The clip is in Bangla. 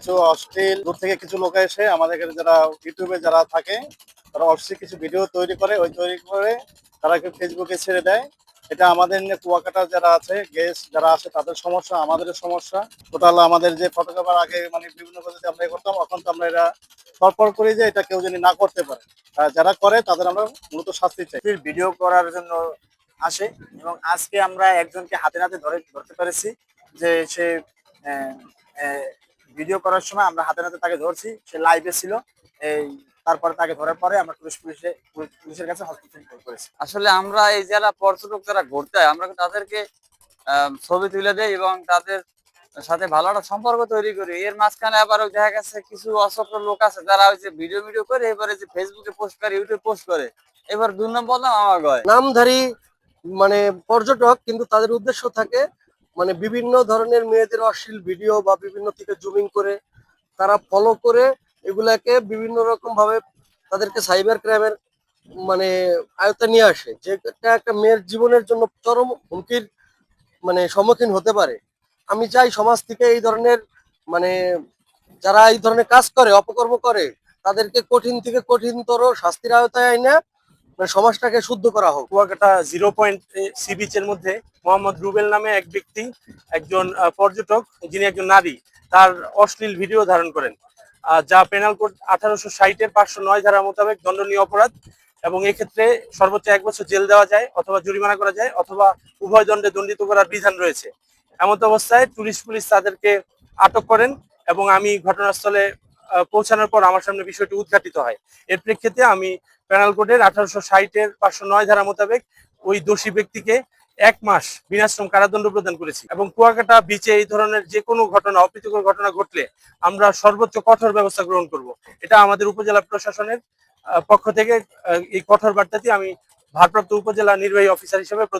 কিছু অশ্লীল, দূর থেকে কিছু লোক এসে আমাদের এখানে যারা ইউটিউবে যারা থাকে, তারা অশ্লীল কিছু ভিডিও তৈরি করে, ওই তৈরি করে তারা ফেসবুকে ছেড়ে দেয়। এটা আমাদের কুয়াকাটা যারা আছে গেস্ট যারা আছে, তাদের সমস্যা আমাদের সমস্যা। টোটাল আমাদের যে ফটোগ্রাফার আগে মানে বিভিন্ন পদ্ধতি আমরা করতাম, এখন তো আমরা এটা পরপর করি যে এটা কেউ যদি না করতে পারে। যারা করে, তাদের আমরা মূলত শাস্তি চাই। ভিডিও করার জন্য আসে এবং আজকে আমরা একজনকে হাতে নাতে ধরে, ধরতে পেরেছি যে সে ভিডিও করার সময় আমরা হাতে নাতে তাকে ধরছি সে লাইভে ছিল। এই তারপরে তাকে ধরার পরে আমরা পুলিশ পুলিশে পুলিশের কাছে হস্তক্ষেপ করেছি। আসলে আমরা এই যারা পর্যটক যারা ঘুরতে হয় আমরা তাদেরকে আহ, ছবি তুলে দেয় এবং তাদের সাথে ভালো একটা সম্পর্ক তৈরি করি? এর মাঝখানে আবার দেখা গেছে কিছু অসভ্য লোক আছে যারা ওই যে ভিডিও ভিডিও করে এবারে যে ফেসবুকে পোস্ট করে ইউটিউবে পোস্ট করে। এবার দুই নম্বর নাম আমার গয়। নামধারী মানে পর্যটক কিন্তু তাদের উদ্দেশ্য থাকে মানে বিভিন্ন ধরনের মেয়েদের অশ্লীল ভিডিও বা বিভিন্ন থেকে জুমিং করে তারা ফলো করে এগুলাকে বিভিন্ন রকম ভাবে তাদেরকে সাইবার ক্রাইমের মানে আয়ত্তে নিয়ে আসে। যেটা একটা মেয়ের জীবনের জন্য চরম হুমকির মানে সম্মুখীন হতে পারে। আমি চাই সমাজ থেকে এই ধরনের মানে যারা এই ধরনের কাজ করে, অপকর্ম করে, তাদেরকে কঠিন থেকে কঠিনতর শাস্তির আওতায় আইনে মানে সমাজটাকে শুদ্ধ করা হোক। কুয়াকাটা জিরো পয়েন্ট সি বিচের মধ্যে মোহাম্মদ রুবেল নামে এক ব্যক্তি, একজন পর্যটক, যিনি একজন নারী, তার অশ্লীল ভিডিও ধারণ করেন যা পেনাল কোড আঠারোশো ষাটের পাঁচশো নয় ধারা মোতাবেক দণ্ডনীয় অপরাধ এবং এক্ষেত্রে সর্বোচ্চ এক বছর জেল দেওয়া যায় অথবা জরিমানা করা যায় অথবা উভয় দণ্ডে দণ্ডিত করার বিধান রয়েছে। এমত অবস্থায় টুরিস্ট পুলিশ তাদেরকে আটক করেন এবং আমি ঘটনাস্থলে পৌঁছানোর পর আমার সামনে বিষয়টি উদ্ঘাটিত হয়। এর প্রেক্ষিতে আমি পেনাল কোডের আঠারোশো ষাটের পাঁচশো নয় ধারা মোতাবেক ওই দোষী ব্যক্তিকে এক মাস বিনাশ্রম কারাদণ্ড প্রদান করেছি এবং কুয়াকাটা, বিচে এই ধরনের যে কোনো ঘটনা, অপ্রীতিকর ঘটনা ঘটলে আমরা সর্বোচ্চ কঠোর ব্যবস্থা গ্রহণ করব। এটা আমাদের উপজেলা প্রশাসনের পক্ষ থেকে এই কঠোর বার্তাটি আমি ভারপ্রাপ্ত উপজেলা নির্বাহী অফিসার হিসেবে